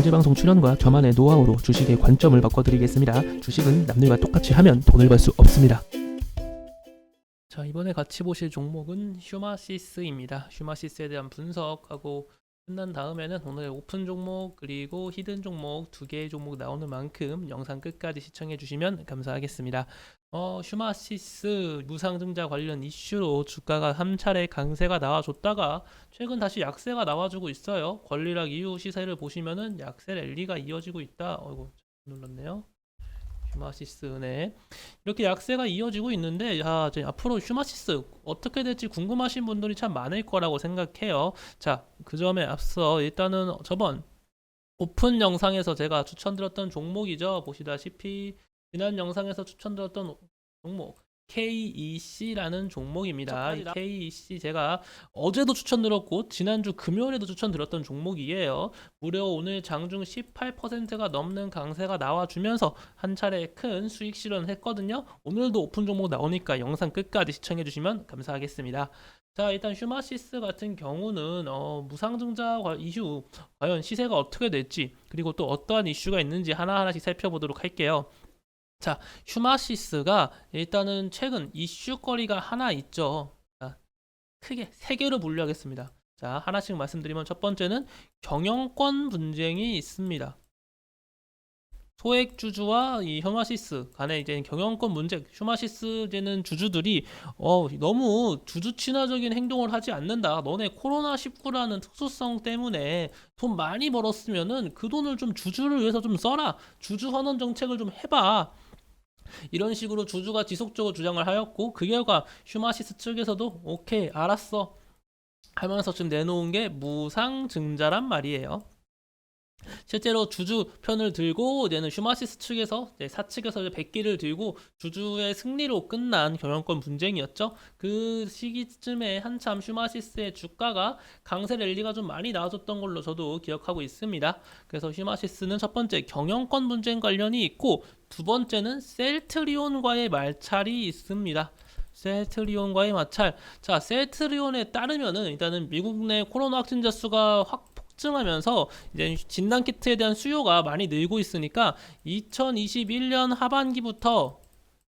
공개방송 출연과 저만의 노하우로 주식의 관점을 바꿔드리겠습니다. 주식은 남들과 똑같이 하면 돈을 벌 수 없습니다. 자 이번에 같이 보실 종목은 휴마시스입니다. 휴마시스에 대한 분석하고 끝난 다음에는 오늘 오픈 종목 그리고 히든 종목 두 개의 종목 나오는 만큼 영상 끝까지 시청해 주시면 감사하겠습니다. 어, 휴마시스 무상증자 관련 이슈로 주가가 한 차례 강세가 나와줬다가 최근 다시 약세가 나와주고 있어요. 권리락 이후 시세를 보시면은 약세 랠리가 이어지고 있다. 어이구 눌렀네요. 휴마시스 네 이렇게 약세가 이어지고 있는데 야 앞으로 휴마시스 어떻게 될지 궁금하신 분들이 참 많을 거라고 생각해요. 자 그 점에 앞서 일단은 저번 오픈 영상에서 제가 추천드렸던 종목이죠. 보시다시피 지난 영상에서 추천드렸던 종목 KEC라는 종목입니다. 이 KEC 제가 어제도 추천드렸고 지난주 금요일에도 추천드렸던 종목이에요. 무려 오늘 장중 18%가 넘는 강세가 나와주면서 한 차례 큰 수익 실현했거든요. 오늘도 오픈 종목 나오니까 영상 끝까지 시청해 주시면 감사하겠습니다. 자 일단 휴마시스 같은 경우는 어, 무상증자 과- 이후 과연 시세가 어떻게 될지 그리고 또 어떠한 이슈가 있는지 하나하나씩 살펴보도록 할게요. 자, 휴마시스가 일단은 최근 이슈거리가 하나 있죠. 자, 크게 세 개로 분류하겠습니다. 자, 하나씩 말씀드리면 첫 번째는 경영권 분쟁이 있습니다. 소액 주주와 이 휴마시스 간에 이제 경영권 문제, 휴마시스제는 주주들이 어, 너무 주주 친화적인 행동을 하지 않는다. 너네 코로나 19라는 특수성 때문에 돈 많이 벌었으면은 그 돈을 좀 주주를 위해서 좀 써라. 주주 환원 정책을 좀 해봐. 이런 식으로 주주가 지속적으로 주장을 하였고 그 결과 휴마시스 측에서도 오케이 알았어 하면서 지금 내놓은 게 무상 증자란 말이에요. 실제로 주주 편을 들고 이제는 휴마시스 측에서 사측에서 이제 백기를 들고 주주의 승리로 끝난 경영권 분쟁이었죠. 그 시기쯤에 한참 휴마시스의 주가가 강세 랠리가 좀 많이 나와줬던 걸로 저도 기억하고 있습니다. 그래서 휴마시스는 첫 번째 경영권 분쟁 관련이 있고 두 번째는 셀트리온과의 말찰이 있습니다. 셀트리온과의 마찰. 자, 셀트리온에 따르면은 일단은 미국 내 코로나 확진자 수가 확 폭증하면서 이제 진단 키트에 대한 수요가 많이 늘고 있으니까 2021년 하반기부터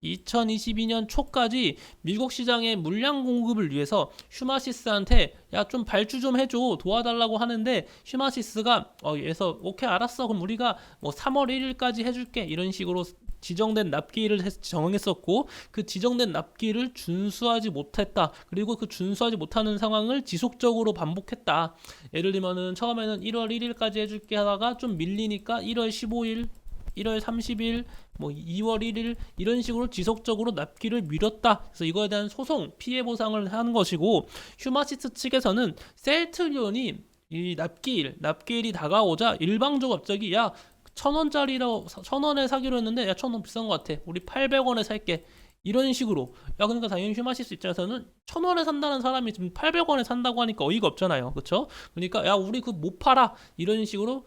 2022년 초까지 미국 시장의 물량 공급을 위해서 휴마시스한테 야 좀 발주 좀 해줘 도와달라고 하는데 휴마시스가 어 얘서 오케이 알았어. 그럼 우리가 뭐 3월 1일까지 해줄게. 이런 식으로 지정된 납기일을 했- 정했었고 그 지정된 납기를 준수하지 못했다 그리고 그 준수하지 못하는 상황을 지속적으로 반복했다 예를 들면은 처음에는 1월 1일까지 해줄게 하다가 좀 밀리니까 1월 15일 1월 30일 뭐 2월 1일 이런 식으로 지속적으로 납기를 미뤘다. 그래서 이거에 대한 소송 피해 보상을 하는 것이고 휴마시스 측에서는 셀트리온이 이 납기일 납기일이 다가오자 일방적으로 갑자기 야 천 원짜리로 천 원에 사기로 했는데 야 천 원 비싼 것 같아. 우리 800원에 살게. 이런 식으로. 야 그러니까 당연히 휴마시스 입장에서는 천 원에 산다는 사람이 지금 800원에 산다고 하니까 어이가 없잖아요. 그렇죠 그러니까 야 우리 그 못 팔아. 이런 식으로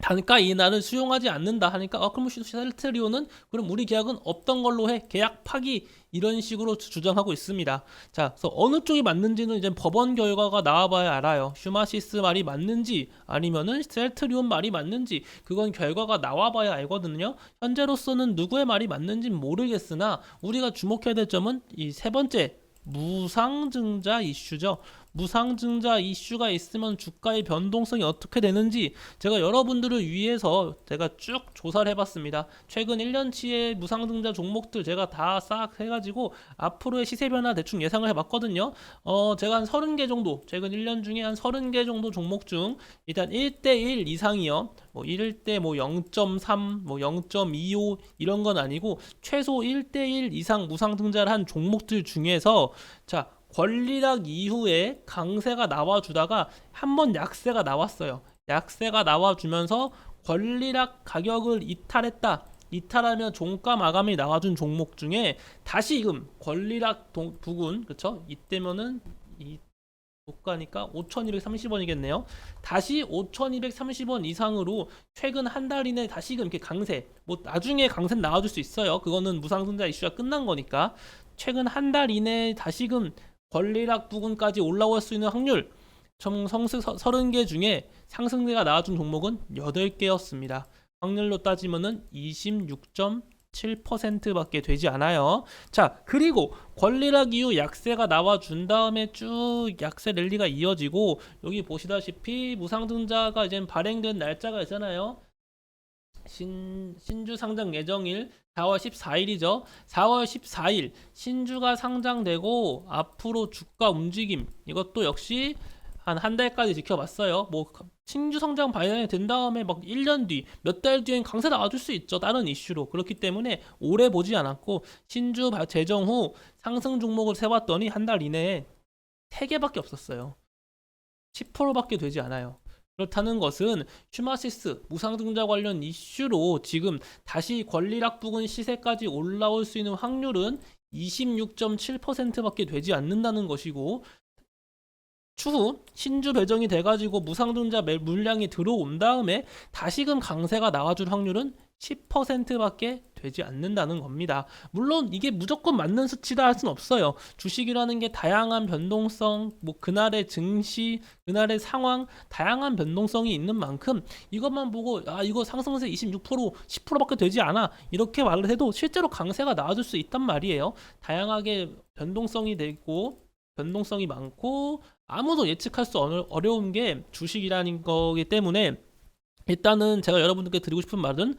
단가 인하를 수용하지 않는다 하니까 아 그럼 셀트리온은 그럼 우리 계약은 없던 걸로 해 계약 파기 이런 식으로 주- 주장하고 있습니다. 자, 그래서 어느 쪽이 맞는지는 이제 법원 결과가 나와봐야 알아요. 휴마시스 말이 맞는지 아니면은 셀트리온 말이 맞는지 그건 결과가 나와봐야 알거든요. 현재로서는 누구의 말이 맞는지는 모르겠으나 우리가 주목해야 될 점은 이 세 번째 무상증자 이슈죠. 무상증자 이슈가 있으면 주가의 변동성이 어떻게 되는지 제가 여러분들을 위해서 제가 쭉 조사를 해봤습니다. 최근 1년치의 무상증자 종목들 제가 다 싹 해가지고 앞으로의 시세 변화 대충 예상을 해봤거든요. 어, 제가 한 30개 정도, 최근 1년 중에 한 30개 정도 종목 중 일단 1대1 이상이요. 뭐 1대 뭐 0.3, 뭐 0.25 이런 건 아니고 최소 1대1 이상 무상증자를 한 종목들 중에서 자, 권리락 이후에 강세가 나와주다가 한 번 약세가 나왔어요. 약세가 나와주면서 권리락 가격을 이탈했다. 이탈하면 종가 마감이 나와준 종목 중에 다시금 권리락 동, 부근 그쵸? 이때면은 이 고가니까 5,230원이겠네요. 다시 5,230원 이상으로 최근 한 달 이내 다시금 이렇게 강세. 뭐 나중에 강세 나와줄 수 있어요. 그거는 무상승자 이슈가 끝난 거니까 최근 한 달 이내 다시금 권리락 부근까지 올라올 수 있는 확률 총 성스 30개 중에 상승세가 나와준 종목은 8개였습니다. 확률로 따지면은 26.7%밖에 되지 않아요. 자, 그리고 권리락 이후 약세가 나와준 다음에 쭉 약세 랠리가 이어지고 여기 보시다시피 무상증자가 이제 발행된 날짜가 있잖아요. 신, 신주 상장 예정일 4월 14일이죠. 4월 14일 신주가 상장되고 앞으로 주가 움직임 이것도 역시 한 한 달까지 지켜봤어요. 뭐 신주 상장 발행이 된 다음에 막 1년 뒤, 몇 달 뒤엔 강세 나와줄 수 있죠. 다른 이슈로. 그렇기 때문에 오래 보지 않았고 신주 바- 제정 후 상승 종목을 세봤더니 한 달 이내에 3개밖에 없었어요. 10%밖에 되지 않아요. 그렇다는 것은 슈마시스 무상증자 관련 이슈로 지금 다시 권리락 부근 시세까지 올라올 수 있는 확률은 26.7%밖에 되지 않는다는 것이고 추후 신주 배정이 돼가지고 무상증자 매- 물량이 들어온 다음에 다시금 강세가 나와줄 확률은 10%밖에 되지 않는다는 겁니다. 물론 이게 무조건 맞는 수치다 할 수는 없어요. 주식이라는 게 다양한 변동성, 뭐 그날의 증시, 그날의 상황, 다양한 변동성이 있는 만큼 이것만 보고 아 이거 상승세 26% 10%밖에 되지 않아 이렇게 말을 해도 실제로 강세가 나와줄 수 있단 말이에요. 다양하게 변동성이 되고 변동성이 많고 아무도 예측할 수 어려- 어려운 게 주식이라는 거기 때문에 일단은 제가 여러분들께 드리고 싶은 말은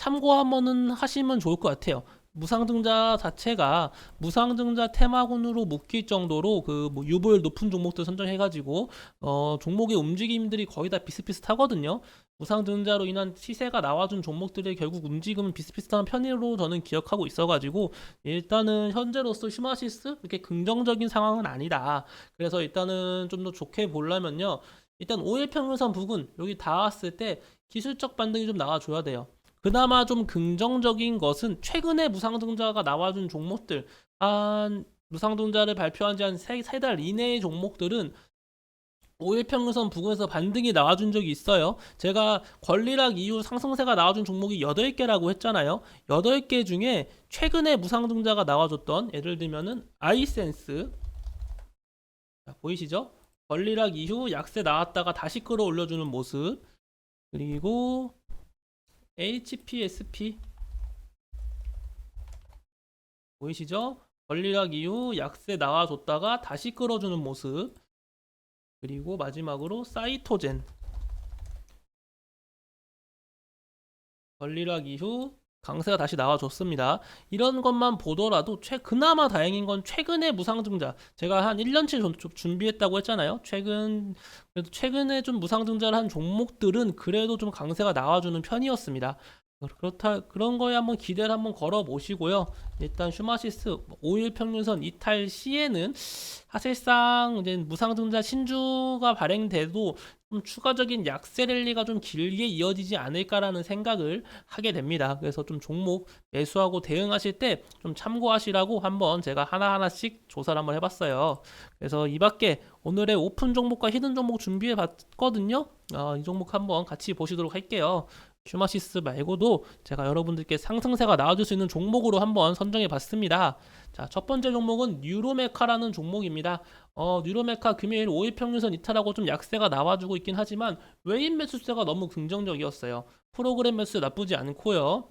참고 한번은 하시면 좋을 것 같아요. 무상증자 자체가 무상증자 테마군으로 묶일 정도로 그 뭐 유보율 높은 종목들 선정해가지고 어 종목의 움직임들이 거의 다 비슷비슷하거든요. 무상증자로 인한 시세가 나와준 종목들의 결국 움직임은 비슷비슷한 편으로 저는 기억하고 있어가지고 일단은 현재로서 슈마시스 이렇게 긍정적인 상황은 아니다. 그래서 일단은 좀 더 좋게 보려면요. 일단 5일 평균선 부근 여기 닿았을 때 기술적 반등이 좀 나와줘야 돼요. 그나마 좀 긍정적인 것은 최근에 무상증자가 나와준 종목들 한 무상증자를 발표한 지 한 세 달 이내의 종목들은 5일 평균선 부근에서 반등이 나와준 적이 있어요. 제가 권리락 이후 상승세가 나와준 종목이 8개라고 했잖아요. 8개 중에 최근에 무상증자가 나와줬던 예를 들면은 아이센스 자, 보이시죠? 권리락 이후 약세 나왔다가 다시 끌어올려주는 모습 그리고 HPSP 보이시죠? 권리락 이후 약세 나와줬다가 다시 끌어주는 모습. 그리고 마지막으로 사이토젠. 권리락 이후 강세가 다시 나와줬습니다. 이런 것만 보더라도 최 그나마 다행인 건 최근에 무상증자 제가 한 1년치 좀- 좀 준비했다고 했잖아요. 최근 그래도 최근에 좀 무상증자를 한 종목들은 그래도 좀 강세가 나와주는 편이었습니다. 그렇다 그런 거에 한번 기대를 한번 걸어 보시고요. 일단 슈마시스 5일 평균선 이탈 시에는 사실상 이제 무상증자 신주가 발행돼도 좀 추가적인 약세 랠리가 좀 길게 이어지지 않을까라는 생각을 하게 됩니다. 그래서 좀 종목 매수하고 대응하실 때 좀 참고하시라고 한번 제가 하나하나씩 조사를 한번 해봤어요. 그래서 이 밖에 오늘의 오픈 종목과 히든 종목 준비해 봤거든요. 어, 이 종목 한번 같이 보시도록 할게요. 슈마시스 말고도 제가 여러분들께 상승세가 나와줄 수 있는 종목으로 한번 선정해 봤습니다. 자, 첫 번째 종목은 뉴로메카라는 종목입니다. 어, 뉴로메카 금요일 5일 평균선 이탈하고 좀 약세가 나와주고 있긴 하지만 외인 매수세가 너무 긍정적이었어요. 프로그램 매수 나쁘지 않고요.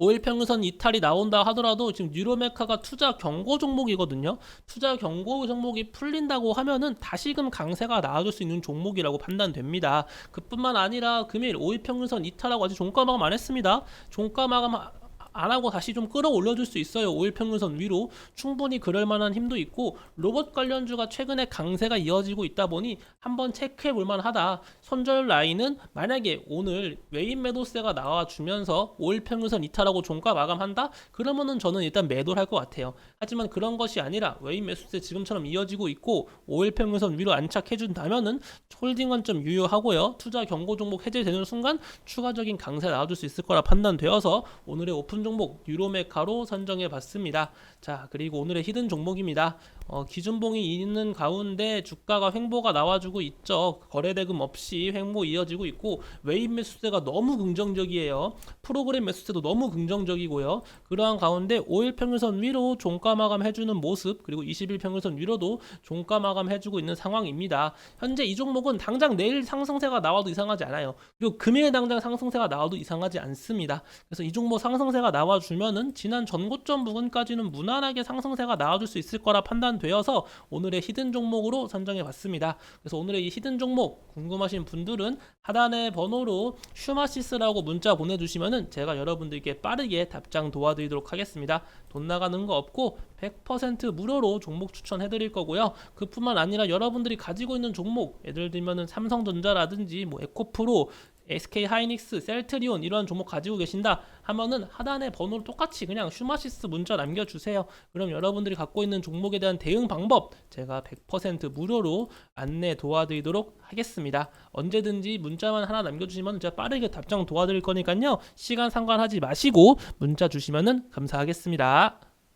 5일 평균선 이탈이 나온다 하더라도 지금 뉴로메카가 투자 경고 종목이거든요. 투자 경고 종목이 풀린다고 하면은 다시금 강세가 나와줄 수 있는 종목이라고 판단됩니다. 그뿐만 아니라 금일 5일 평균선 이탈하고 아직 종가 마감 안 했습니다. 종가 마감 아- 안 하고 다시 좀 끌어올려 줄 수 있어요. 5일 평균선 위로 충분히 그럴 만한 힘도 있고 로봇 관련주가 최근에 강세가 이어지고 있다 보니 한번 체크해 볼 만하다. 손절 라인은 만약에 오늘 외인 매도세가 나와 주면서 5일 평균선 이탈하고 종가 마감한다? 그러면은 저는 일단 매도를 할 것 같아요. 하지만 그런 것이 아니라 외인 매수세 지금처럼 이어지고 있고 5일 평균선 위로 안착해 준다면은 홀딩 관점 유효하고요. 투자 경고 종목 해제되는 순간 추가적인 강세 나와줄 수 있을 거라 판단되어서 오늘의 오픈 종목 유로메카로 선정해 봤습니다. 자, 그리고 오늘의 히든 종목입니다. 어, 기준봉이 있는 가운데 주가가 횡보가 나와주고 있죠. 거래대금 없이 횡보 이어지고 있고 외인 매수세가 너무 긍정적이에요. 프로그램 매수세도 너무 긍정적이고요. 그러한 가운데 5일 평균선 위로 종가 마감 해주는 모습 그리고 20일 평균선 위로도 종가 마감 해주고 있는 상황입니다. 현재 이 종목은 당장 내일 상승세가 나와도 이상하지 않아요. 그리고 금일 당장 상승세가 나와도 이상하지 않습니다. 그래서 이 종목 상승세가 나와주면은 지난 전고점 부근까지는 무난하게 상승세가 나와줄 수 있을 거라 판단 되어서 오늘의 히든 종목으로 선정해 봤습니다. 그래서 오늘의 이 히든 종목 궁금하신 분들은 하단의 번호로 슈마시스라고 문자 보내주시면은 제가 여러분들께 빠르게 답장 도와드리도록 하겠습니다. 돈 나가는 거 없고 100% 무료로 종목 추천해 드릴 거고요. 그뿐만 아니라 여러분들이 가지고 있는 종목 예를 들면은 삼성전자라든지 뭐 에코프로 SK 하이닉스, 셀트리온 이런 종목 가지고 계신다 하면은 하단의 번호를 똑같이 그냥 슈마시스 문자 남겨주세요. 그럼 여러분들이 갖고 있는 종목에 대한 대응 방법 제가 100% 무료로 안내 도와드리도록 하겠습니다. 언제든지 문자만 하나 남겨주시면 제가 빠르게 답장 도와드릴 거니까요. 시간 상관하지 마시고 문자 주시면은 감사하겠습니다.